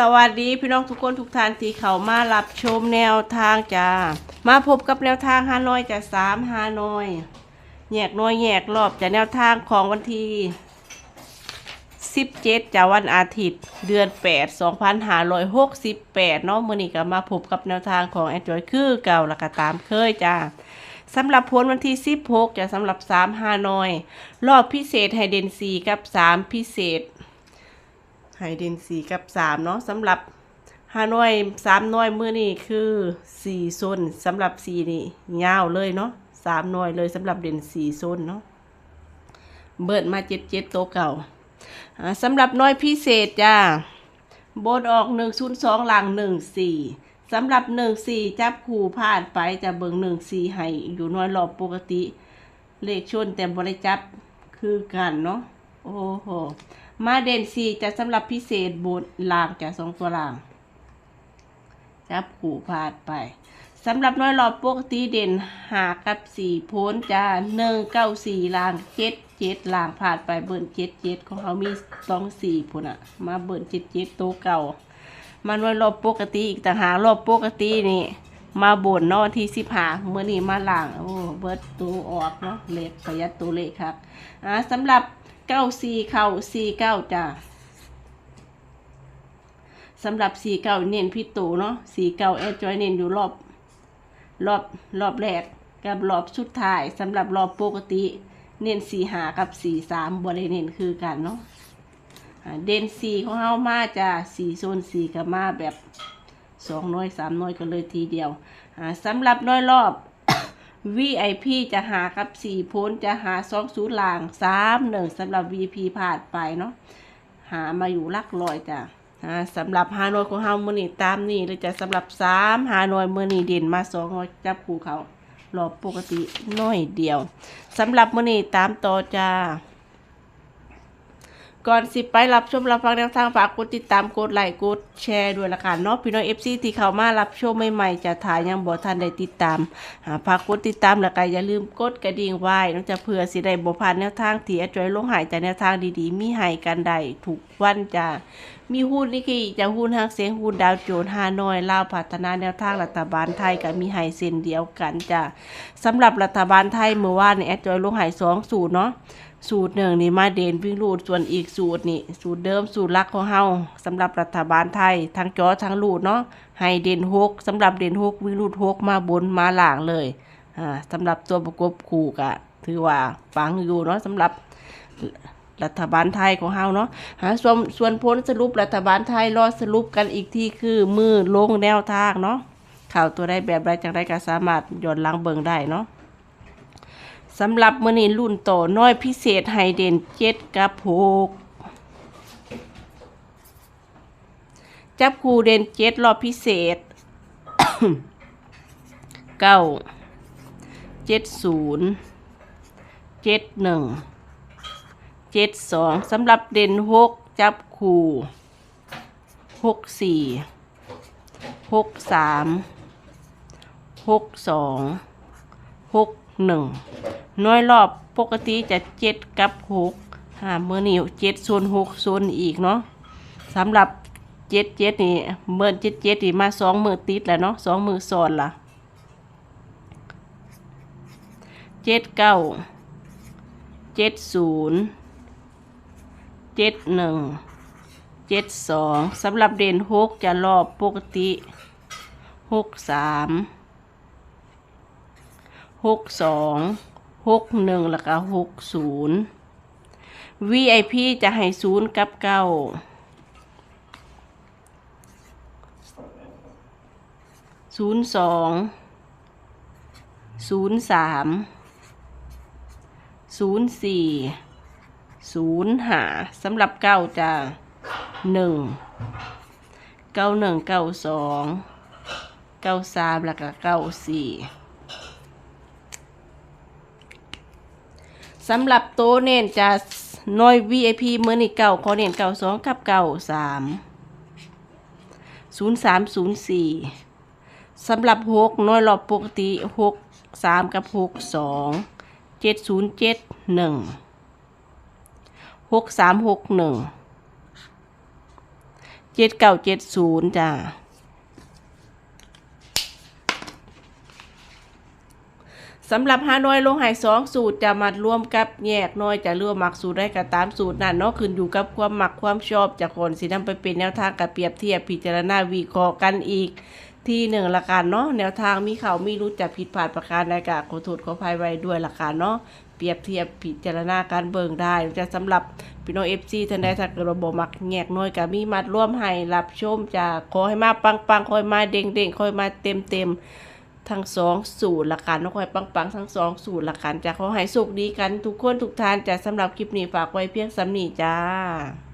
สวัสดีพี่น้องทุกคนทุกท่านที่เขามารับชมแนวทางจ้ามาพบกับแนวทางฮานอยจะสามฮานอยแยกน้อยแยกรอบจากแนวทางของวันที่17จากวันอาทิตย์ เดือน8 2568เนาะมื้อนี้ก็มาพบกับแนวทางของแอนดรอยคือเก่าแล้วก็ตามเคยจ้าสำหรับผลวันที่ 16 จะสำหรับ 3 ฮานอย รอบพิเศษไฮเดนซีกับ 3 พิเศษ ไฮเดนสีกับสามเนาะสำหรับฮานอยสามหน้อยมือนี่คือสี่โซนสำหรับสี่นี่ยาวเลยเนาะสามหน่วยเลยสำหรับเด่นสี่โซนเนาะเบิดมาเจ็ดเจ็ดโตวเก่าสำหรับน้อยพิเศษจ้าบนออกหนึ่งศูนย์สองหลังหนึ่งสี่สำหรับหนึ่งสี่จับคู่ผ่านไปจะเบิงหนึ่งสี่ให้อยู่น้อยรอบปกติ เลขชนแต่บริจับคือกันเนาะโอ้โห มาเด่นสี่จะสำหรับพิเศษบนลางจะสองตัวลางจับขู่พาดไปสำหรับน้อยรอบปกติเด่นหากับสี่พ้นจะหนึ่งเก้าสี่ลางเจ็ดเจ็ดลางผ่านไปเบิร์นเจ็ดเจ็ดของเขามีสองสี่พ้นอะมาเบิร์นเจ็ดเจ็ดโตวเก่า มาน้อยรอบปกติอีกต่างหากรอบปกตินี่มาบนนอนที่สิบหาเมื่อนี้มาล่างโอ้เบิร์ดตัวออกเนาะเลขประหยัดตัวเลขครับอ่าสำหรับ เก้าสี่เข่าสี่เก้าจ้าสำหรับสี่เก้าเน้นพี่ตูเนาะสี่เก้าแอดจอยเน้นอยู่รอบ รอบรอบแรกกับรอบสุดท้ายสำหรับรอบปกติ เน้นสี่หากับสี่สามบริเน้นคือกันเนาะเด่นสี่ของเฮามาจ้าสี่โซนสี่กับมาแบบสองน้อยสามน้อยกันเลยทีเดียวสำหรับน้อยรอบ VIP จะหากับสี่พ้นจะหาสองศูนย์ลางสามหนึ่งสำหรับ VP ผ่านไปเนาะหามาอยู่ลักลอยจ้ะอ่าสำหรับฮานอยของเฮามือนี่ตามนี่เลยจะสำหรับสามฮานอยมือนี่เด่นมาสองน้อยจับคู่เขารอบปกติน้อยเดียวสำหรับมือนี่ตามต่อจ้า ก่อนสิไปรับชมรับฟังแนวทางฝากกดติดตามกดไลค์กดแชร์ด้วยละกันเนาะพี่น้องเอฟซีที่เข้ามารับชมใหม่ๆจะถ่ายยังบ่ทันได้ติดตามหาฝากกดติดตามแล้วก็อย่าลืมกดกระดิ่งไว้นองจะเผื่อสิได้บ่พลาดแนวทางที่อาจอยลงหายจากแนวทางดีๆ มีให้กันได้ทุกวันจ้ามีหุ้นนี่คือจะหุ้นฮักเสียงหุ้นดาวโจนส์ฮานอยลาวพัฒนาแนวทางรัฐบาลไทยก็มีให้เส้นเดียวกันจ้าสำหรับรัฐบาลไทยเมื่อวานนี่อาจอยลงหายสองสูตรเนาะสูตรหนึ่งนี่มาเด่นวิ่งรูดส่วนอีกสูตรนี่สูตรเดิมสูตรลักของเฮาสำหรับรัฐบาลไทย ทั้งจอทั้งรูดเนาะให้เด่นหกสำหรับเด่นหกวิ่งรูดหกมาบนมาหลังเลยอ่าสำหรับตัวประกบคู่กะถือว่าฟังอยู่เนาะสำหรับ รัฐบาลไทยของเฮาเนาะหาส่วนส่วนพ้นสรุปรัฐบาลไทยรอสรุปกันอีกที่คือมือลงแนวทางเนาะข่าวตัวใดแบบใดจังใดก็สามารถย้อนลังเบิงได้เนาะสำหรับมือนี้รุ่นโตน้อยพิเศษไฮเดนเจ็ดกับหกจับคูเดนเจ็ดรอบพิเศษเก้าเจ็ดศูนย์เจ็ดหนึ่ง เจ็ดสองสำหรับเด่นหกจับคู่หกสี่หกสามหกสองหกหนึ่งน้อยรอบปกติจะเจ็ดกับหกหาเมื่อนี้เจ็ดโซนหกโซนอีกเนาะสำหรับเจ็ดเจ็ดนี่เมื่อเจ็ดเจ็ดนี่มาสองมือติดแล้วเนาะสองมือซ้อนละเจ็ดเก้าเจ็ดศูนย์ เจ็ดหนึ่งเจ็ดสองสำหรับเด่นหกจะรอบปกติหกสามหกสองหกหนึ่งแล้วก็หกศูนย์ VIP จะให้ศูนย์กับเก้าศูนย์สองศูนย์สามศูนย์สี่ ศูนย์หาสำหรับเก้าจะหนึ่งเก้าหนึ่งเก้าสองเก้าสามแล้วก็เก้าสี่สำหรับโตเน้นจะน้อย VIP เมื่อนี่เก่าขอเน้นเก่าสองกับเก่าสามศูนย์สามศูนย์สี่สำหรับหกน้อยรอบปกติหกสามกับหกสองเจ็ดศูนย์เจ็ดหนึ่ง หกสามหกหนึ่งเจ็ดเก้าเจ็ดศูนย์จ้าสำหรับฮานอยลงหายสองสูตรจะมัดรวมกับแยกน้อยจะเลือกหมักสูตรได้ก็ตามสูตรนั่นเนาะขึ้นอยู่กับความหมักความชอบจากคนสินำไปเป็นแนวทางกับเปรียบเทียบพิจารณาวิเคราะห์กันอีก ที่หนึ่งละกันเนาะแนวทางมีเขามีรู้จักผิดพลาดประการใดกะขอโทษขออภัยไว้ด้วยละกันเนาะเปรียบเทียบพิจารณาการเบิ่งได้จะสำหรับพี่น้องเอฟซีท่านใดถ้าเกิดระบบมักแงกน้อยก็มีมัดร่วมให้รับชมจะขอให้มาปังปังๆขอให้มาเด้งเด้งๆขอให้มาเต็มเต็มๆทั้งสองสูตรละกันเนาะขอให้ปังปังๆทั้งสองสูตรละกันจะขอให้สุขดีกันทุกคนทุกท่านจะสำหรับคลิปนี้ฝากไว้เพียงสำนีจ้า